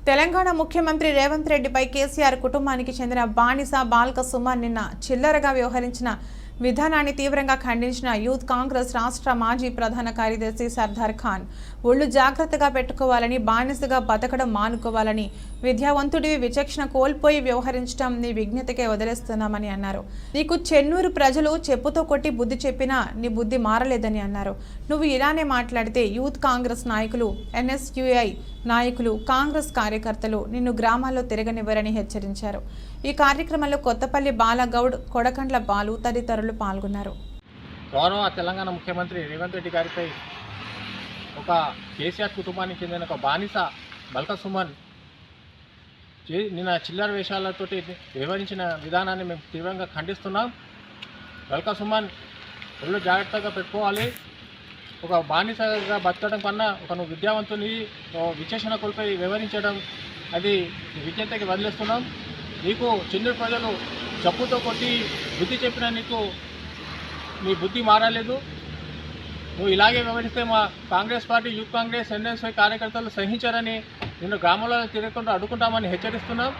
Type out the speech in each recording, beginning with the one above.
తెలంగాణ ముఖ్యమంత్రి రేవంత్ రెడ్డిపై కేసీఆర్ కుటుంబానికి చెందిన బానిస బాల్క సుమ నిన్న చిల్లరగా వ్యవహరించిన విధానాన్ని తీవ్రంగా ఖండించిన యూత్ కాంగ్రెస్ రాష్ట్ర మాజీ ప్రధాన కార్యదర్శి సర్దార్ ఖాన్ ఒళ్ళు జాగ్రత్తగా పెట్టుకోవాలని బానిసగా బతకడం మానుకోవాలని విద్యావంతుడివి విచక్షణ కోల్పోయి వ్యవహరించడం నీ విజ్ఞతకే వదిలేస్తున్నామని అన్నారు. నీకు చెన్నూరు ప్రజలు చెప్పుతో కొట్టి బుద్ధి చెప్పినా నీ బుద్ధి మారలేదని అన్నారు. నువ్వు ఇలానే మాట్లాడితే యూత్ కాంగ్రెస్ నాయకులు ఎన్ఎస్యుఐ నాయకులు కాంగ్రెస్ కార్యకర్తలు నిన్ను గ్రామాల్లో తిరగనివ్వరని హెచ్చరించారు. ఈ కార్యక్రమంలో కొత్తపల్లి బాలగౌడ్ కొడకండ్ల బాలు తదితరులు పాల్గొన్నారు. గౌరవ తెలంగాణ ముఖ్యమంత్రి రేవంత్ రెడ్డి గారిపై ఒక కేసీఆర్ కుటుంబానికి చెందిన ఒక బానిస బల్క సుమన్ నిన్న చిల్లర వేషాలతోటి వివరించిన విధానాన్ని మేము తీవ్రంగా ఖండిస్తున్నాం. బల్క సుమన్ ఒళ్ళు జాగ్రత్తగా పెట్టుకోవాలి. ఒక బానిసగా బతకడం కన్నా ఒక నువ్వు విద్యావంతుని ఓ విచక్షణ కోల్పోయి వివరించడం అది విజ్ఞతకి వదిలేస్తున్నాం. నీకు చిన్న ప్రజలు చెప్పుతో కొట్టి బుద్ధి చెప్పినా నీకు నీ బుద్ధి మారలేదు. నువ్వు ఇలాగే వ్యవహరిస్తే మా Congress party youth Congress NSI కార్యకర్తలు సహించారని నిన్ను గ్రామాలలో తిరగకుండా అడ్డుకుంటామని హెచ్చరిస్తున్నాం.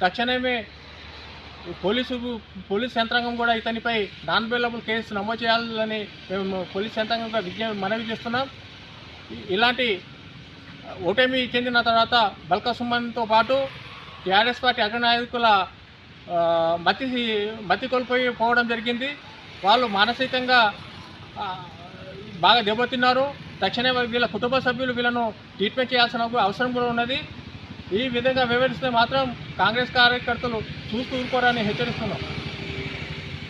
తక్షణమే పోలీసు పోలీస్ యంత్రాంగం కూడా ఇతనిపై నాన్ బెయిలబుల్ కేసు నమోదు చేయాలని మేము పోలీస్ యంత్రాంగంగా విజ్ఞ మనవి చేస్తున్నాం. ఇలాంటి ఓటమి చెందిన తర్వాత బల్క సుమన్తో పాటు టీఆర్ఎస్ పార్టీ అగ్రనాయకుల మతి మతి కోల్పోయి పోవడం జరిగింది. వాళ్ళు మానసికంగా బాగా దెబ్బతిన్నారు. తక్షణమే వీళ్ళ కుటుంబ సభ్యులు వీళ్ళను ట్రీట్మెంట్ చేయాల్సిన అవసరం కూడా ఉన్నది. ఈ విధంగా వివరిస్తే మాత్రం కాంగ్రెస్ కార్యకర్తలు చూస్తూ ఊరుకోరని హెచ్చరిస్తున్నాం.